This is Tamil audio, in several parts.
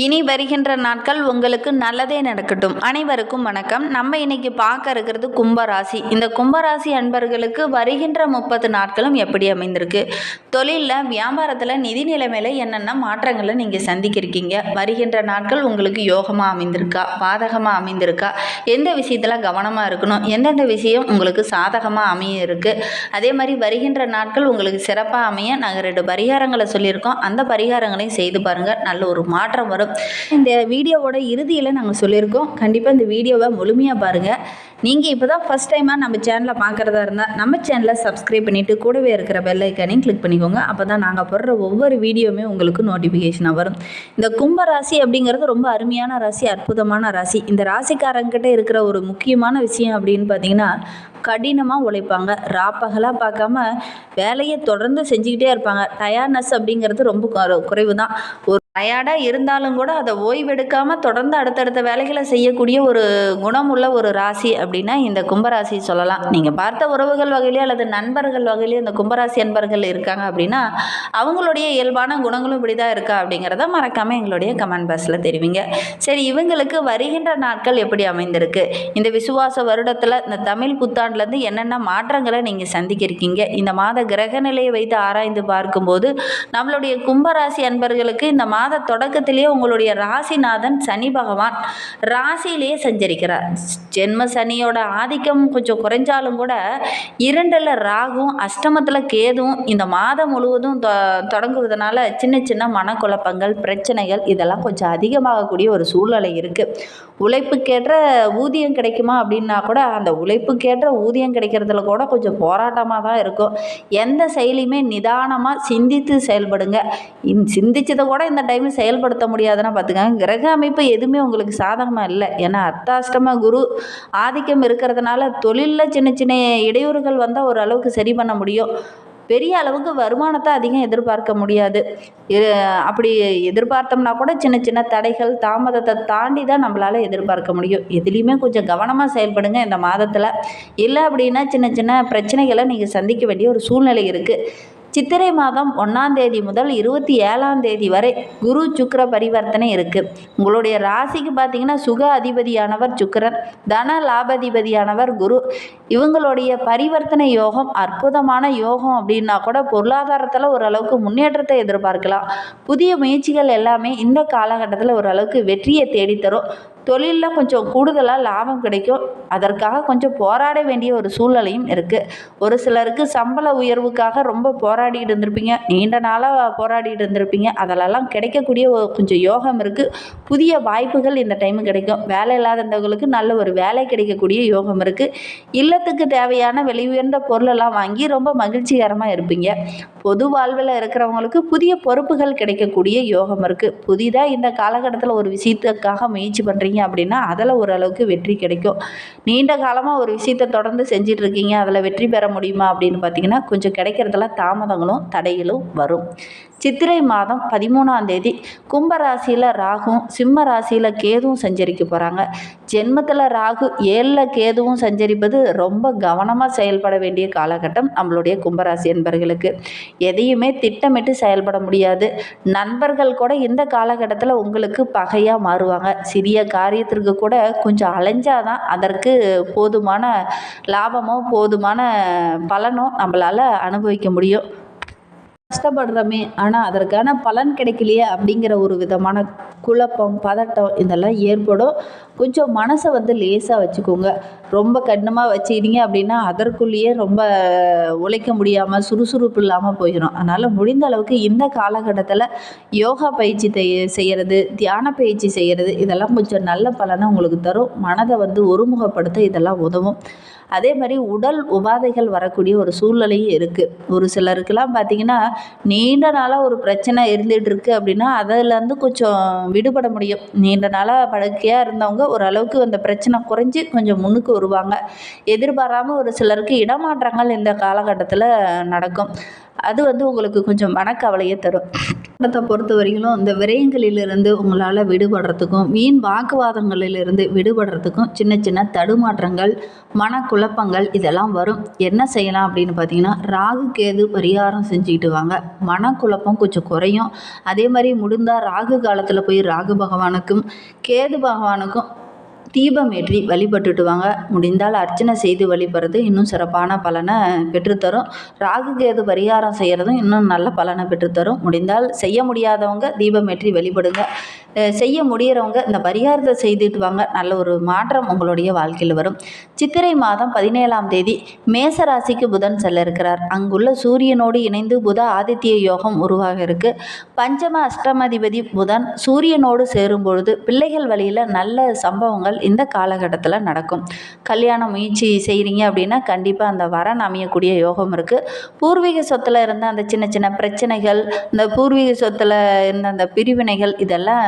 இனி வருகின்ற நாட்கள் உங்களுக்கு நல்லதே நடக்கட்டும். அனைவருக்கும் வணக்கம். நம்ம இன்னைக்கு பார்க்க இருக்கிறது கும்பராசி. இந்த கும்பராசி அன்பர்களுக்கு வருகின்ற முப்பது நாட்களும் எப்படி அமைந்திருக்கு? தொழிலில் வியாபாரத்தில் நிதி நிலைமையில் என்னென்ன மாற்றங்களை நீங்கள் சந்திக்கிருக்கீங்க? வருகின்ற நாட்கள் உங்களுக்கு யோகமாக அமைந்திருக்கா? பாதகமாக அமைந்திருக்கா? எந்த விஷயத்தில் கவனமாக இருக்கணும்? எந்தெந்த விஷயம் உங்களுக்கு சாதகமாக அமைய இருக்கு அதே மாதிரி வருகின்ற நாட்கள் உங்களுக்கு சிறப்பாக அமைய நாங்கள் ரெண்டு பரிகாரங்களை சொல்லியிருக்கோம். அந்த பரிகாரங்களையும் செய்து பாருங்கள் நல்ல ஒரு மாற்றம் வரும். இந்த வீடியோவோட இறுதியில் நாங்கள் சொல்லியிருக்கோம். கண்டிப்பாக இந்த வீடியோவை முழுமையாக பாருங்கள் நீங்கள் இப்போ தான் ஃபஸ்ட் டைமாக நம்ம சேனலை பார்க்குறதா இருந்தால் நம்ம சேனலை சப்ஸ்கிரைப் பண்ணிவிட்டு கூடவே இருக்கிற பெல் ஐக்கானையும் கிளிக் பண்ணிக்கோங்க. அப்போ தான் நாங்கள் போடுற ஒவ்வொரு வீடியோவுமே உங்களுக்கு நோட்டிஃபிகேஷனாக வரும். இந்த கும்ப ராசி அப்படிங்கிறது ரொம்ப அருமையான ராசி அற்புதமான ராசி. இந்த ராசிக்காரங்கிட்ட இருக்கிற ஒரு முக்கியமான விஷயம் அப்படின்னு பார்த்தீங்கன்னா கடினமாக உழைப்பாங்க. ராப்பகலாக பார்க்காம வேலையை தொடர்ந்து செஞ்சுக்கிட்டே இருப்பாங்க. டயர்னஸ் அப்படிங்கிறது ரொம்ப குறை- குறைவு தான் ஒரு டயர்டாக இருந்தாலும் கூட அதை ஓய்வெடுக்காமல் தொடர்ந்து அடுத்தடுத்த வேலைகளை செய்யக்கூடிய ஒரு குணமுள்ள ஒரு ராசி அப்படின்னா இந்த கும்பராசி சொல்லலாம். நீங்கள் பார்த்த உறவுகள் வகையிலே அல்லது நண்பர்கள் வகையிலே இந்த கும்பராசி அன்பர்கள் இருக்காங்க அப்படின்னா அவங்களுடைய இயல்பான குணங்களும் இப்படி தான் இருக்கா அப்படிங்கிறத மறக்காமல் எங்களுடைய கமெண்ட் பாக்ஸில் தெரிவிங்க. சரி இவங்களுக்கு வருகின்ற நாட்கள் எப்படி அமைந்திருக்கு? இந்த விசுவாச வருடத்தில் இந்த தமிழ் புத்தாண்டுலேருந்து என்னென்ன மாற்றங்களை நீங்கள் சந்திக்கிருக்கீங்க? இந்த மாத கிரக நிலையை வைத்து ஆராய்ந்து பார்க்கும்போது நம்மளுடைய கும்பராசி அன்பர்களுக்கு இந்த மாத தொடக்கத்திலேயே உங்களுடைய ராசிநாதன் சனி பகவான் ராசியிலேயே சஞ்சரிக்கிறார். ஜென்ம சனியோட ஆதிக்கம் கொஞ்சம் குறைஞ்சாலும் கூட இரண்டில் ராகும் அஷ்டமத்தில் கேதும் இந்த மாதம் முழுவதும் தொ தொடங்குவதனால சின்ன சின்ன மனக்குழப்பங்கள் பிரச்சனைகள் இதெல்லாம் கொஞ்சம் அதிகமாகக்கூடிய ஒரு சூழ்நிலை இருக்குது உழைப்புக்கேற்ற ஊதியம் கிடைக்குமா அப்படின்னா கூட அந்த உழைப்புக்கேற்ற ஊதியம் கிடைக்கிறதுல கூட கொஞ்சம் போராட்டமாக தான் இருக்கும். எந்த செயலையுமே நிதானமாக சிந்தித்து செயல்படுங்க. இந் சிந்திச்சதை கூட இந்த டைம் செயல்படுத்த முடியாதுன்னா பார்த்துக்கங்க. கிரக அமைப்பு எதுவுமே உங்களுக்கு சாதகமாக இல்லை. ஏன்னா அர்த்தாஷ்டம குரு ஆதிக்கம் இருக்கிறதுனால தொழிலில் சின்ன சின்ன இடையூறுகள் வந்தால் ஓரளவுக்கு சரி பண்ண முடியும். பெரிய அளவுக்கு வருமானத்தை அதிகம் எதிர்பார்க்க முடியாது. அப்படி எதிர்பார்த்தோம்னா கூட சின்ன சின்ன தடைகள் தாமதத்தை தாண்டி தான் நம்மளால் எதிர்பார்க்க முடியும். எதுலேயுமே கொஞ்சம் கவனமாக செயல்படுங்க இந்த மாதத்தில். இல்லை அப்படின்னா சின்ன சின்ன பிரச்சனைகளை நீங்கள் சந்திக்க வேண்டிய ஒரு சூழ்நிலை இருக்குது சித்திரை மாதம் ஒன்றாம் தேதி முதல் இருபத்தி ஏழாம் தேதி வரை குரு சுக்கர பரிவர்த்தனை இருக்குது உங்களுடைய ராசிக்கு பார்த்தீங்கன்னா சுக அதிபதியானவர் சுக்கரன் தன லாபதிபதியானவர் குரு. இவங்களுடைய பரிவர்த்தனை யோகம் அற்புதமான யோகம் அப்படின்னா கூட பொருளாதாரத்தில் ஓரளவுக்கு முன்னேற்றத்தை எதிர்பார்க்கலாம். புதிய முயற்சிகள் எல்லாமே இந்த காலகட்டத்தில் ஓரளவுக்கு வெற்றியை தேடித்தரும். தொழிலில் கொஞ்சம் கூடுதலாக லாபம் கிடைக்கும். அதற்காக கொஞ்சம் போராட வேண்டிய ஒரு சூழ்நிலையும் இருக்குது ஒரு சிலருக்கு சம்பள உயர்வுக்காக ரொம்ப போராடிட்டு இருந்திருப்பீங்க. நீண்ட நாளாக போராடிட்டு இருந்திருப்பீங்க. அதிலெல்லாம் கிடைக்கக்கூடிய கொஞ்சம் யோகம் இருக்குது புதிய வாய்ப்புகள் இந்த டைம் கிடைக்கும். வேலை இல்லாதவங்களுக்கு நல்ல ஒரு வேலை கிடைக்கக்கூடிய யோகம் இருக்குது இல்லத்துக்கு தேவையான விலை உயர்ந்த பொருளெல்லாம் வாங்கி ரொம்ப மகிழ்ச்சிகரமாக இருப்பீங்க. பொது வாழ்வில் இருக்கிறவங்களுக்கு புதிய பொறுப்புகள் கிடைக்கக்கூடிய யோகம் இருக்குது புதிதாக இந்த காலகட்டத்தில் ஒரு விஷயத்துக்காக முயற்சி பண்ணுறீங்க அப்படின்னா அதில் ஓரளவுக்கு வெற்றி கிடைக்கும். நீண்ட காலமாக ஒரு விஷயத்தை தொடர்ந்து செஞ்சிட்ருக்கீங்க அதில் வெற்றி பெற முடியுமா அப்படின்னு பார்த்தீங்கன்னா கொஞ்சம் கிடைக்கிறதெல்லாம் தாமதங்களும் தடைகளும் வரும். சித்திரை மாதம் பதிமூணாம் தேதி கும்பராசியில் ராகும் சிம்ம ராசியில் கேதுவும் சஞ்சரிக்க போகிறாங்க ஜென்மத்தில் ராகு ஏழில் கேதுவும் சஞ்சரிப்பது ரொம்ப கவனமாக செயல்பட வேண்டிய காலகட்டம் நம்மளுடைய கும்பராசி என்பர்களுக்கு. எதையுமே திட்டமிட்டு செயல்பட முடியாது. நண்பர்கள் கூட இந்த காலகட்டத்தில் உங்களுக்கு பகையாக மாறுவாங்க. சிறிய காரியத்திற்கு கூட கொஞ்சம் அலைஞ்சாதான் அதற்கு போதுமான லாபமோ போதுமான பலனோ நம்மளால் அனுபவிக்க முடியும். கஷ்டப்படுறோமே ஆனால் அதற்கான பலன் கிடைக்கலையே அப்படிங்கிற ஒரு விதமான குழப்பம் பதட்டம் இதெல்லாம் ஏற்படும். கொஞ்சம் மனசை வந்து லேசாக வச்சுக்கோங்க. ரொம்ப கடினமாக வச்சுக்கிட்டீங்க அப்படின்னா அதற்குள்ளேயே ரொம்ப உழைக்க முடியாமல் சுறுசுறுப்பு இல்லாமல் போயிடும் அதனால் முடிந்த அளவுக்கு இந்த காலகட்டத்தில் யோகா பயிற்சி தெய்- செய்கிறது தியான பயிற்சி செய்கிறது இதெல்லாம் கொஞ்சம் நல்ல பலனை உங்களுக்கு தரும். மனதை வந்து ஒருமுகப்படுத்த இதெல்லாம் உதவும். அதே மாதிரி உடல் உபாதைகள் வரக்கூடிய ஒரு சூழ்நிலையும் இருக்குது ஒரு சிலருக்கெல்லாம் பார்த்தீங்கன்னா நீண்ட நாளாக ஒரு பிரச்சனை இருந்துகிட்டு இருக்குது அப்படின்னா அதிலேருந்து கொஞ்சம் விடுபட முடியும். நீண்ட நாளாக படுக்கையாக இருந்தவங்க ஓரளவுக்கு அந்த பிரச்சனை குறைஞ்சி கொஞ்சம் முன்னுக்கு வருவாங்க. எதிர்பாராமல் ஒரு சிலருக்கு இடமாற்றங்கள் இந்த காலகட்டத்தில் நடக்கும். அது வந்து உங்களுக்கு கொஞ்சம் மனக்கவலையை தரும். படத்தை பொறுத்த வரையிலும் இந்த விரயங்களிலிருந்து உங்களால் விடுபடுறதுக்கும் வீண் வாக்குவாதங்களிலிருந்து விடுபடுறதுக்கும் சின்ன சின்ன தடுமாற்றங்கள் மனக்குழப்பங்கள் இதெல்லாம் வரும். என்ன செய்யலாம் அப்படின்னு பார்த்தீங்கன்னா ராகு கேது பரிகாரம் செஞ்சுக்கிட்டு வாங்க. மனக்குழப்பம் கொஞ்சம் குறையும். அதே மாதிரி முடிந்தால் ராகு காலத்தில் போய் ராகு பகவானுக்கும் கேது பகவானுக்கும் தீபம் ஏற்றி வழிபட்டுட்டு வாங்க முடிந்தால் அர்ச்சனை செய்து வழிபடுறது இன்னும் சிறப்பான பலனை பெற்றுத்தரும். ராகு கேது பரிகாரம் செய்கிறதும் இன்னும் நல்ல பலனை பெற்றுத்தரும். முடிந்தால் செய்ய முடியாதவங்க தீபம் ஏற்றி வழிபடுங்க செய்ய முடிகிறவங்க இந்த பரிகாரத்தை செய்துட்டு வாங்க. நல்ல ஒரு மாற்றம் உங்களுடைய வாழ்க்கையில் வரும். சித்திரை மாதம் பதினேழாம் தேதி மேசராசிக்கு புதன் செல்ல இருக்கிறார் அங்குள்ள சூரியனோடு இணைந்து புத ஆதித்ய யோகம் உருவாக இருக்கு. பஞ்சம அஷ்டமாதிபதி புதன் சூரியனோடு சேரும் பொழுது பிள்ளைகள் வழியில் நல்ல சம்பவங்கள் இந்த காலகட்டத்தில் நடக்கும். கல்யாண முயற்சி செய்கிறீங்க அப்படின்னா கண்டிப்பாக அந்த வரன் அமையக்கூடிய யோகம் இருக்குது பூர்வீக சொத்தில் இருந்த அந்த சின்ன சின்ன பிரச்சனைகள் இந்த பூர்வீக சொத்தில் இருந்த அந்த பிரிவினைகள் இதெல்லாம்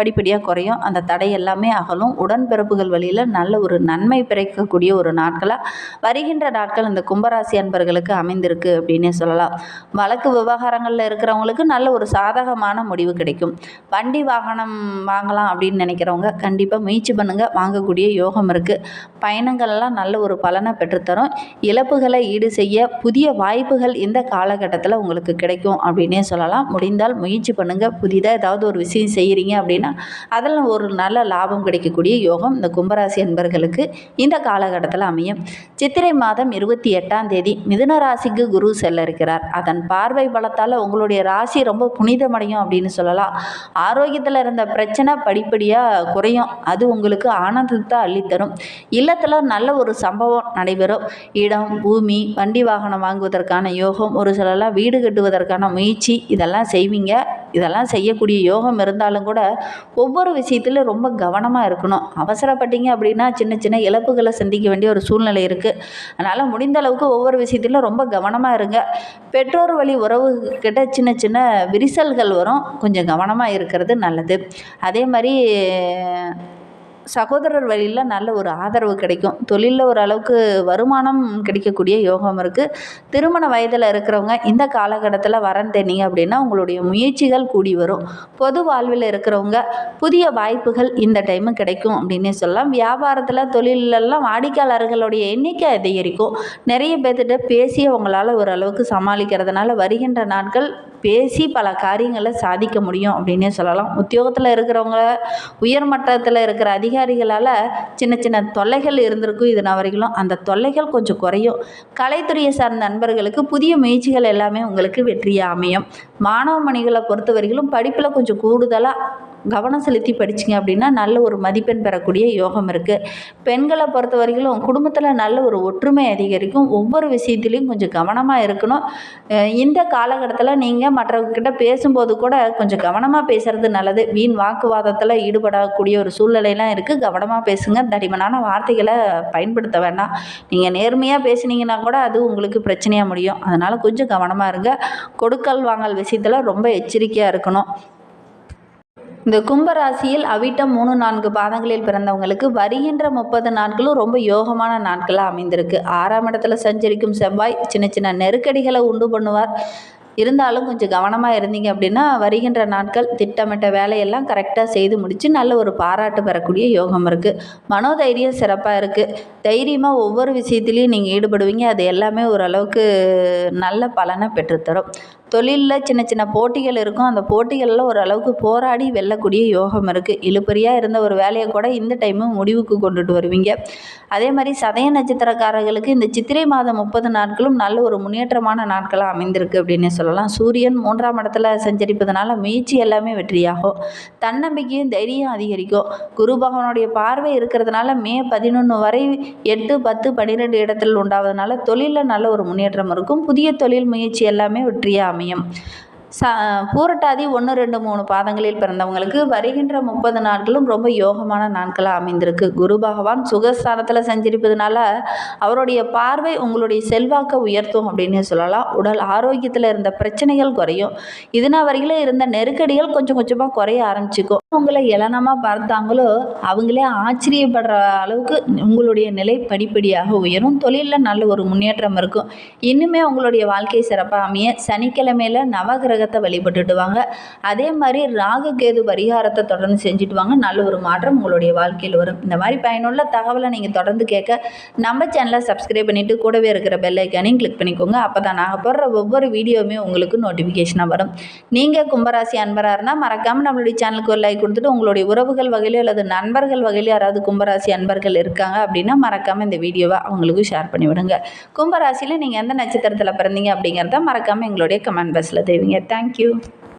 படிப்படியாக குறையும். அந்த தடை எல்லாமே அகலும். உடன்பிறப்புகள் வழியில் நல்ல ஒரு நன்மை இருக்கக்கூடிய ஒரு நாட்களாக வருகின்ற நாட்கள் இந்த கும்பராசி அன்பர்களுக்கு அமைந்திருக்கு அப்படின்னே சொல்லலாம். வழக்கு விவகாரங்களில் இருக்கிறவங்களுக்கு நல்ல ஒரு சாதகமான முடிவு கிடைக்கும். வண்டி வாகனம் வாங்கலாம் அப்படின்னு நினைக்கிறவங்க கண்டிப்பாக முயற்சி பண்ணுங்கள் வாங்கக்கூடிய யோகம் இருக்குது பயணங்கள்லாம் நல்ல ஒரு பலனை பெற்றுத்தரும். இழப்புகளை ஈடு செய்ய புதிய வாய்ப்புகள் இந்த காலகட்டத்தில் உங்களுக்கு கிடைக்கும் அப்படின்னே சொல்லலாம். முடிந்தால் முயற்சி பண்ணுங்கள் புதிதாக ஏதாவது ஒரு விஷயம் செய்கிறீங்க அப்படின்னா அதில் ஒரு நல்ல லாபம் கிடைக்கக்கூடிய யோகம் இந்த கும்பராசி அன்பர்களுக்கு இந்த காலகட்டத்தில் அமையும். சித்திரை மாதம் இருபத்தி எட்டாம் தேதி மிதுன ராசிக்கு குரு செல்ல இருக்கிறார் அதன் பார்வை பலத்தால் உங்களுடைய ராசி ரொம்ப புனிதமடையும் அப்படின்னு சொல்லலாம். ஆரோக்கியத்தில் இருந்த பிரச்சனை படிப்படியாக குறையும். அது உங்களுக்கு ஆனந்தத்தை அள்ளித்தரும். இல்லத்தில் நல்ல ஒரு சம்பவம் நடைபெறும். இடம் பூமி வண்டி வாகனம் வாங்குவதற்கான யோகம் ஒரு சிலர்லாம் வீடு கட்டுவதற்கான முயற்சி இதெல்லாம் செய்வீங்க. இதெல்லாம் செய்யக்கூடிய யோகம் இருந்தாலும் கூட ஒவ்வொரு விஷயத்திலும் ரொம்ப கவனமாக இருக்கணும். அவசரப்பட்டீங்க அப்படின்னா சின்ன சின்ன இழப்புகளை சந்திக்க வேண்டிய ஒரு சூழ்நிலை இருக்குது அதனால் முடிந்த அளவுக்கு ஒவ்வொரு விஷயத்திலும் ரொம்ப கவனமாக இருங்க. பெற்றோர் வழி உறவு கிட்ட சின்ன சின்ன விரிசல்கள் வரும். கொஞ்சம் கவனமாக இருக்கிறது நல்லது. அதே மாதிரி சகோதரர் வழியில் நல்ல ஒரு ஆதரவு கிடைக்கும். தொழிலில் ஓரளவுக்கு வருமானம் கிடைக்கக்கூடிய யோகம் இருக்குது திருமண வயதில் இருக்கிறவங்க இந்த காலகட்டத்தில் வரன் தேனீங்க அப்படின்னா உங்களுடைய முயற்சிகள் கூடி வரும். பொது வாழ்வில் இருக்கிறவங்க புதிய வாய்ப்புகள் இந்த டைமு கிடைக்கும் அப்படின்னே சொல்லலாம். வியாபாரத்தில் தொழிலெல்லாம் வாடிக்கையாளர்களுடைய எண்ணிக்கை அதிகரிக்கும். நிறைய பேர்த்திட்ட பேசி அவங்களால ஓரளவுக்கு சமாளிக்கிறதுனால வருகின்ற நாட்கள் பேசி பல காரியங்களை சாதிக்க முடியும் அப்படின்னே சொல்லலாம். உத்தியோகத்தில் இருக்கிறவங்க உயர்மட்டத்தில் இருக்கிற அதிகாரிகளால் சின்ன சின்ன தொல்லைகள் இருந்திருக்கும் இது நான் வரைக்கும். அந்த தொல்லைகள் கொஞ்சம் குறையும். கலைத்துறையை சார்ந்த நண்பர்களுக்கு புதிய முயற்சிகள் எல்லாமே உங்களுக்கு வெற்றியாக அமையும். மாணவ மணிகளை பொறுத்த வரைக்கும் படிப்பில் கொஞ்சம் கூடுதலாக கவனம் செலுத்தி படிச்சிங்க அப்படின்னா நல்ல ஒரு மதிப்பெண் பெறக்கூடிய யோகம் இருக்குது பெண்களை பொறுத்த வரைக்கும் குடும்பத்தில் நல்ல ஒரு ஒற்றுமை அதிகரிக்கும். ஒவ்வொரு விஷயத்துலையும் கொஞ்சம் கவனமாக இருக்கணும். இந்த காலகட்டத்தில் நீங்கள் மற்றவங்கக்கிட்ட பேசும்போது கூட கொஞ்சம் கவனமாக பேசுகிறது நல்லது. வீண் வாக்குவாதத்தில் ஈடுபடக்கூடிய ஒரு சூழ்நிலையெல்லாம் இருக்குது கவனமாக பேசுங்க. தடிமனான வார்த்தைகளை பயன்படுத்த வேண்டாம். நீங்கள் நேர்மையாக பேசுனீங்கன்னா கூட அது உங்களுக்கு பிரச்சனையாக முடியும். அதனால் கொஞ்சம் கவனமாக இருங்க. கொடுக்கல் வாங்கல் விஷயத்தில் ரொம்ப எச்சரிக்கையாக இருக்கணும். இந்த கும்பராசியில் அவிட்டம் மூணு நான்கு பாதங்களில் பிறந்தவங்களுக்கு வருகின்ற முப்பது நாட்களும் ரொம்ப யோகமான நாட்களாக அமைந்திருக்கு. ஆறாம் இடத்துல சஞ்சரிக்கும் செவ்வாய் சின்ன சின்ன நெருக்கடிகளை உண்டு பண்ணுவார். இருந்தாலும் கொஞ்சம் கவனமாக இருந்தீங்க அப்படின்னா வருகின்ற நாட்கள் திட்டமிட்ட வேலையெல்லாம் கரெக்டாக செய்து முடித்து நல்ல ஒரு பாராட்டு பெறக்கூடிய யோகம் இருக்குது மனோதைரியம் சிறப்பாக இருக்குது தைரியமாக ஒவ்வொரு விஷயத்துலையும் நீங்கள் ஈடுபடுவீங்க. அது எல்லாமே ஓரளவுக்கு நல்ல பலனை பெற்றுத்தரும். தொழிலில் சின்ன சின்ன போட்டிகள் இருக்கும். அந்த போட்டிகளில் ஓரளவுக்கு போராடி வெல்லக்கூடிய யோகம் இருக்குது இழுபறியாக இருந்த ஒரு வேலையை கூட இந்த டைமு முடிவுக்கு கொண்டுட்டு வருவீங்க. அதே மாதிரி சதய நட்சத்திரக்காரர்களுக்கு இந்த சித்திரை மாதம் முப்பது நாட்களும் நல்ல ஒரு முன்னேற்றமான நாட்களாக அமைந்திருக்கு அப்படின்னு சொல்லலாம். சூரியன் மூன்றாம் இடத்துல சஞ்சரிப்பதனால முயற்சி எல்லாமே வெற்றியாகும். தன்னம்பிக்கையும் தைரியம் அதிகரிக்கும். குரு பகவானுடைய பார்வை இருக்கிறதுனால மே பதினொன்று வரை எட்டு பத்து பன்னிரெண்டு இடத்தில் உண்டாவதுனால தொழிலில் நல்ல ஒரு முன்னேற்றம் இருக்கும். புதிய தொழில் முயற்சி எல்லாமே வெற்றியாக அமையும் ச பூரட்டாதி ஒன்று ரெண்டு மூணு பாதங்களில் பிறந்தவங்களுக்கு வருகின்ற முப்பது நாட்களும் ரொம்ப யோகமான நாட்களாக அமைந்திருக்கு. குரு பகவான் சுகஸ்தானத்தில் செஞ்சிருப்பதுனால அவருடைய பார்வை உங்களுடைய செல்வாக்கை உயர்த்தும் அப்படின்னு சொல்லலாம். உடல் ஆரோக்கியத்தில் இருந்த பிரச்சனைகள் குறையும். இதுனா வரையிலும் இருந்த நெருக்கடிகள் கொஞ்சம் கொஞ்சமாக குறைய ஆரம்பிச்சிக்கும். உங்களை இளனமாக பார்த்தாங்களோ அவங்களே ஆச்சரியப்படுற அளவுக்கு உங்களுடைய நிலை படிப்படியாக உயரும். தொழிலில் நல்ல ஒரு முன்னேற்றம் இருக்கும். இன்னுமே உங்களுடைய வாழ்க்கை சிறப்பாக அமைய சனிக்கிழமையில் நவகிரகத்தை வழிபட்டுட்டு வாங்க. அதே மாதிரி ராகு கேது பரிகாரத்தை தொடர்ந்து செஞ்சுட்டு வாங்க. நல்ல ஒரு மாற்றம் உங்களுடைய வாழ்க்கையில் வரும். இந்த மாதிரி பயனுள்ள தகவலை நீங்கள் தொடர்ந்து கேட்க நம்ம சேனலை சப்ஸ்கிரைப் பண்ணிவிட்டு கூடவே இருக்கிற பெல் ஐக்கானையும் கிளிக் பண்ணிக்கோங்க. அப்போ தான் நாங்கள் போடுற ஒவ்வொரு வீடியோவுமே உங்களுக்கு நோட்டிஃபிகேஷனாக வரும். நீங்கள் கும்பராசி அன்பராக இருந்தால் மறக்காமல் நம்மளுடைய சேனலுக்கு ஒரு லைக் கொடுத்துட்டு உங்களுடைய உறவுகள் வகையிலோ அல்லது நண்பர்கள் வகையிலோ யாராவது கும்பராசி அன்பர்கள் இருக்காங்க அப்படின்னா மறக்காமல் இந்த வீடியோவை அவங்களுக்கு ஷேர் பண்ணி விடுங்க. கும்பராசியில் நீங்கள் எந்த நட்சத்திரத்தில் பிறந்தீங்க அப்படிங்கிறத மறக்காமல் எங்களுடைய கமெண்ட் பாக்ஸில் தெரிவிங்க. தேங்க்யூ